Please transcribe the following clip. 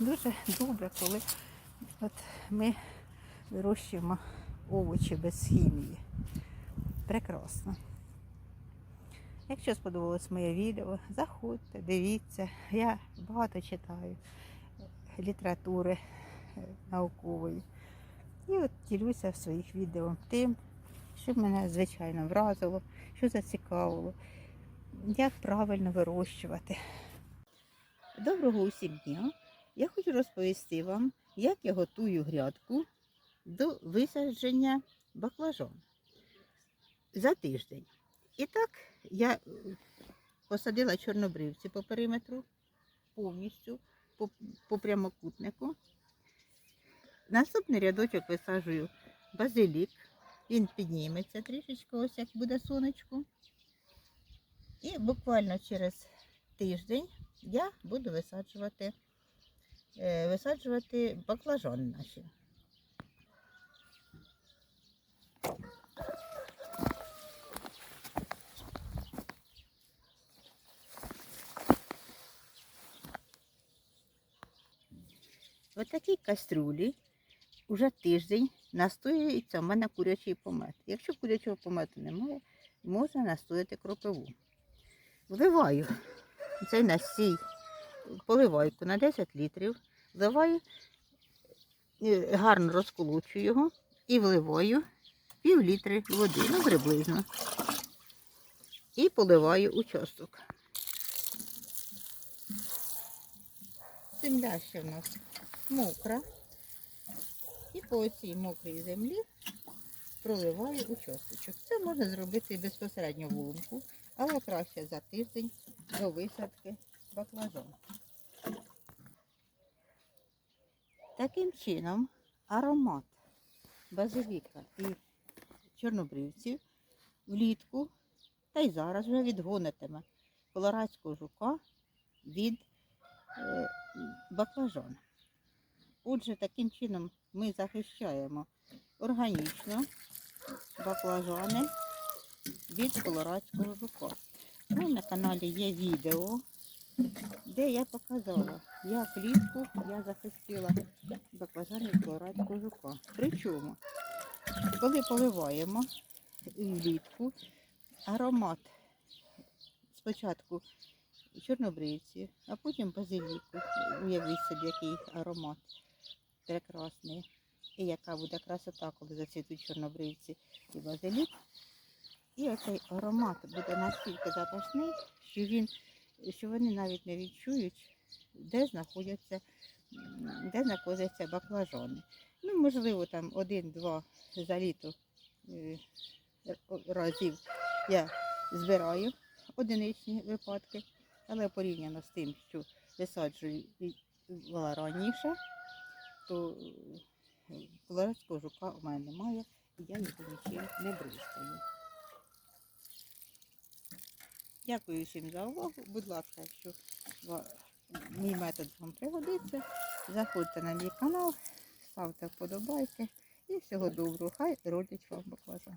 Дуже добре, коли от ми вирощуємо овочі без хімії. Прекрасно. Якщо сподобалось моє відео, заходьте, дивіться. Я багато читаю літератури е, наукової. І от ділюся в своїх відео тим, що мене звичайно вразило, що зацікавило, як правильно вирощувати. Доброго усім дня! Я хочу розповісти вам, як я готую грядку до висадження баклажан за тиждень. І так я посадила чорнобривці по периметру повністю по, по прямокутнику. Наступний рядочок висаджую базилік. Він підніметься трішечки, ось як буде сонечко. І буквально через тиждень я буду висаджувати, висаджувати баклажани наші. В такій кастрюлі вже тиждень настоюється в мене курячий помет. Якщо курячого помету немає, можна настояти кропиву. Вливаю цей настій поливайку на 10 літрів, вливаю, е, гарно розколочую його і вливаю пів літри води, ну приблизно. І поливаю участок. Земля ще в нас мокра. І по цій мокрій землі проливаю участочок. Це можна зробити безпосередньо в лунку, але краще за тиждень до висадки баклажан. Таким чином аромат базиліка і чорнобривців влітку та й зараз вже відгонитиме колорадського жука від е, баклажан. Отже, таким чином ми захищаємо органічно баклажани від колорадського жука. У на каналі є відео, де я показала, як влітку я захистила баклажани від колорадського жука. Причому, коли поливаємо влітку, аромат спочатку чорнобривці, а потім базиліку. Уявіть собі, який аромат прекрасний. І яка буде красота, коли зацвітуть чорнобривці і базилік. І оцей аромат буде настільки запашний, що він, що вони навіть не відчують, де знаходяться, де знаходяться баклажани. Ну, можливо, там один-два за літо е, разів я збираю одиничні випадки, але порівняно з тим, що висаджую була раніше, то е, колорадського жука у мене немає, і я нічим не бризкаю. Дякую всім за увагу. Будь ласка, якщо мій метод вам пригодиться, заходьте на мій канал, ставте вподобайки і всього доброго. Хай родять вам баклажани.